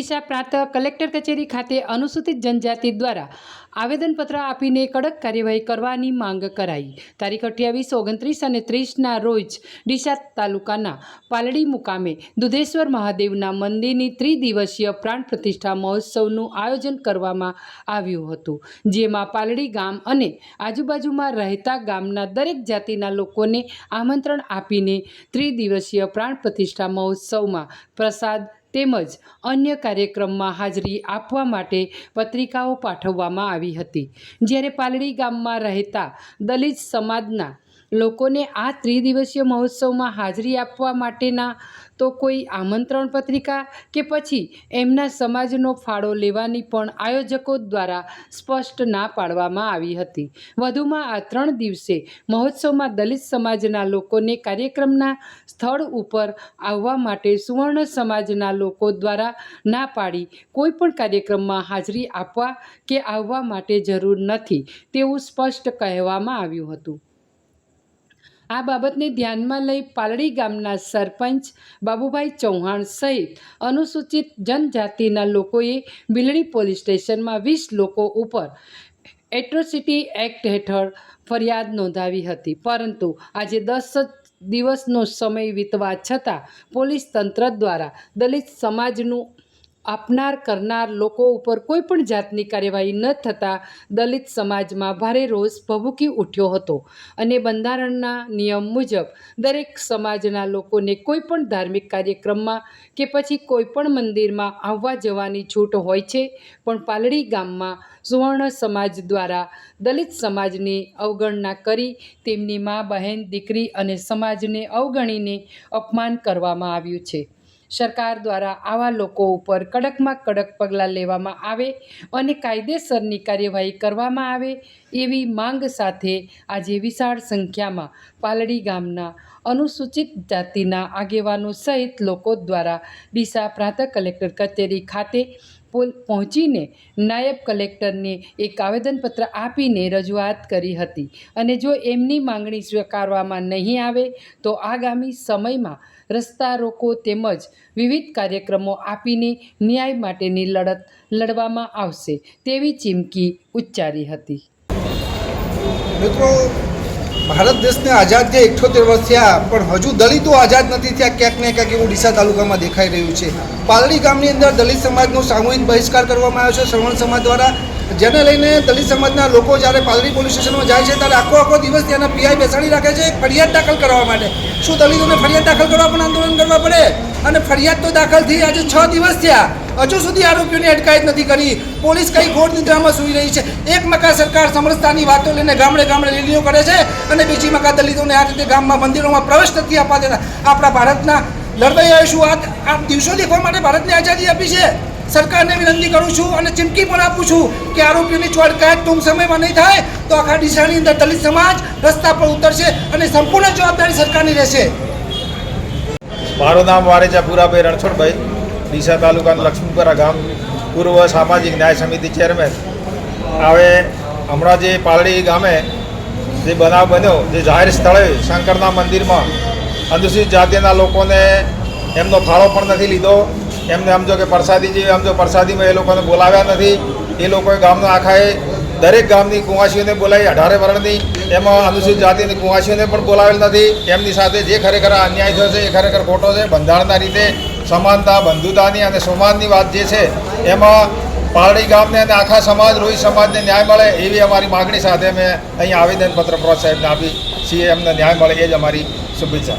ડીસા પ્રાંત કલેક્ટર કચેરી ખાતે અનુસૂચિત જનજાતિ દ્વારા આવેદનપત્ર આપીને કડક કાર્યવાહી કરવાની માંગ કરાઈ. તારીખ અઠ્યાવીસ, ઓગણત્રીસ અને ત્રીસના રોજ ડીસા તાલુકાના પાલડી મુકામે દુધેશ્વર મહાદેવના મંદિરની ત્રિદિવસીય પ્રાણ પ્રતિષ્ઠા મહોત્સવનું આયોજન કરવામાં આવ્યું હતું, જેમાં પાલડી ગામ અને આજુબાજુમાં રહેતા ગામના દરેક જાતિના લોકોને આમંત્રણ આપીને ત્રિદિવસીય પ્રાણ પ્રતિષ્ઠા મહોત્સવમાં પ્રસાદ તેમજ અન્ય કાર્યક્રમમાં હાજરી આપવા માટે પત્રિકાઓ પાઠવવામાં આવી હતી. જ્યારે પાલડી ગામમાં રહેતા દલિત સમાજના લોકોને આ ત્રિદિવસીય મહોત્સવમાં હાજરી આપવા માટેના તો કોઈ આમંત્રણ પત્રિકા કે પછી એમના સમાજનો ફાળો લેવાની પણ આયોજકો દ્વારા સ્પષ્ટ ના પાડવામાં આવી હતી. વધુમાં આ ત્રણ દિવસે મહોત્સવમાં દલિત સમાજના લોકોને કાર્યક્રમના સ્થળ ઉપર આવવા માટે સુવર્ણ સમાજના લોકો દ્વારા ના પાડી કોઈ પણ કાર્યક્રમમાં હાજરી આપવા કે આવવા માટે જરૂર નથી તેવું સ્પષ્ટ કહેવામાં આવ્યું હતું. આ બાબતને ધ્યાનમાં લઈ પાલડી ગામના સરપંચ બાબુભાઈ ચૌહાણ સહિત અનુસૂચિત જનજાતિના લોકોએ બિલડી પોલીસ સ્ટેશનમાં વીસ લોકો ઉપર એટ્રોસિટી એક્ટ હેઠળ ફરિયાદ નોંધાવી હતી. પરંતુ આજે દસ જ દિવસનો સમય વીતવા છતાં પોલીસ તંત્ર દ્વારા દલિત સમાજનું આપનાર, કરનાર લોકો ઉપર કોઈ પણ જાતની કાર્યવાહી ન થતાં દલિત સમાજમાં ભારે રોષ ભભૂકી ઉઠ્યો હતો અને બંધારણના નિયમ મુજબ દરેક સમાજના લોકોને કોઈ પણ ધાર્મિક કાર્યક્રમમાં કે પછી કોઈ પણ મંદિરમાં આવવા જવાની છૂટ હોય છે, પણ પાલડી ગામમાં સુવર્ણ સમાજ દ્વારા દલિત સમાજની અવગણના કરી તેમની મા, બહેન, દીકરી અને સમાજને અવગણીને અપમાન કરવામાં આવ્યું છે. સરકાર દ્વારા આવા લોકો ઉપર કડકમાં કડક પગલાં લેવામાં આવે અને કાયદેસરની કાર્યવાહી કરવામાં આવે એવી માંગ સાથે આજે વિશાળ સંખ્યામાં પાલડી ગામના અનુસૂચિત જાતિના આગેવાનો સહિત લોકો દ્વારા ડીસા પ્રાંત કલેક્ટર કચેરી ખાતે પહોંચીને નાયબ કલેક્ટરને એક આવેદનપત્ર આપીને રજૂઆત કરી હતી. અને જો એમની માંગણી સ્વીકારવામાં નહીં આવે, તો આગામી સમયમાં રસ્તા રોકો તેમજ વિવિધ કાર્યક્રમો આપીને ન્યાય માટેની લડત લડવામાં આવશે તેવી ચીમકી ઉચ્ચારી હતી. મિત્રો ભારત દેશને આઝાદ થયા ઇઠ્ઠોતેર વર્ષ થયા, પણ હજુ દલિતો આઝાદ નથી થયા. ક્યાંક ને ક્યાંક એવું ડીસા તાલુકામાં દેખાઈ રહ્યું છે. પાલડી ગામની અંદર દલિત સમાજનો સામૂહિક બહિષ્કાર કરવામાં આવ્યો છે. શ્રવણ સમાજ દ્વારા જેને લઈને દલિત સમાજના લોકો જ્યારે પાલડી પોલીસ સ્ટેશનમાં જાય છે, ત્યારે આખો આખો દિવસ ત્યાંના પીઆઈ બેસાડી રાખે છે ફરિયાદ દાખલ કરવા માટે. શું દલિતોને ફરિયાદ દાખલ કરવા પણ આંદોલન કરવા પડે? અને ફરિયાદ તો દાખલ થઈ આજે છ દિવસ થયા. હજુ સુધી આરોપીઓની અટકાયત નથી કરી. પોલીસ કઈ ઘોર નિદ્રામાં સૂઈ રહી છે? એક મકા સરકાર સમરસતાની વાતો લઈને ગામડે ગામડે રેલીઓ કરે છે અને બીજી મકા દલિતોને આ રીતે ગામમાં મંદિરોમાં પ્રવેશ નથી આપવા દેતા. આપણા ભારતના લડવૈયાએ શું આ દિવસો દેખવા માટે ભારતને આઝાદી આપી છે? સરકારને વિનંતી કરું છું અને ચીમકી પણ આપું છું કે આરોપીઓની ચોડકાયત ટૂંક સમયમાં નહીં થાય, તો આખા ડીસાની અંદર દલિત સમાજ રસ્તા પર ઉતરશે અને સંપૂર્ણ જવાબદારી સરકારની રહેશે. મારું નામ વારેજા પુરાભાઈ રણછોડભાઈ, ડીસા તાલુકાનું લક્ષ્મીપુરા ગામ, પૂર્વ સામાજિક ન્યાય સમિતિ ચેરમેન. હવે હમણાં જે પાલડી ગામે જે બનાવ બન્યો, જે જાહેર સ્થળે શંકરના મંદિરમાં અનુસૂચિત જાતિના લોકોને એમનો ફાળો પણ નથી લીધો. એમને સમજો કે પ્રસાદી જે સમજો પ્રસાદીમાં એ લોકોને બોલાવ્યા નથી, એ લોકોએ ગામના આખાએ દરેક ગામની કુંવાસીઓને બોલાવી, અઢારે વર્ણની, એમાં અનુસૂચિત જાતિની કુંવાસીઓને પણ બોલાવેલ નથી. એમની સાથે જે ખરેખર અન્યાય થયો છે, એ ખરેખર ખોટો છે. બંધારણના રીતે સમાનતા, બંધુતાની અને સમાનની વાત જે છે, એમાં પારડી ગામને અને આખા સમાજ, રોહિત સમાજને ન્યાય મળે એવી અમારી માગણી સાથે અમે અહીં આવેદનપત્ર પ્રોત્સાહિત આપી છીએ. એમને ન્યાય મળે એ જ અમારી શુભેચ્છા.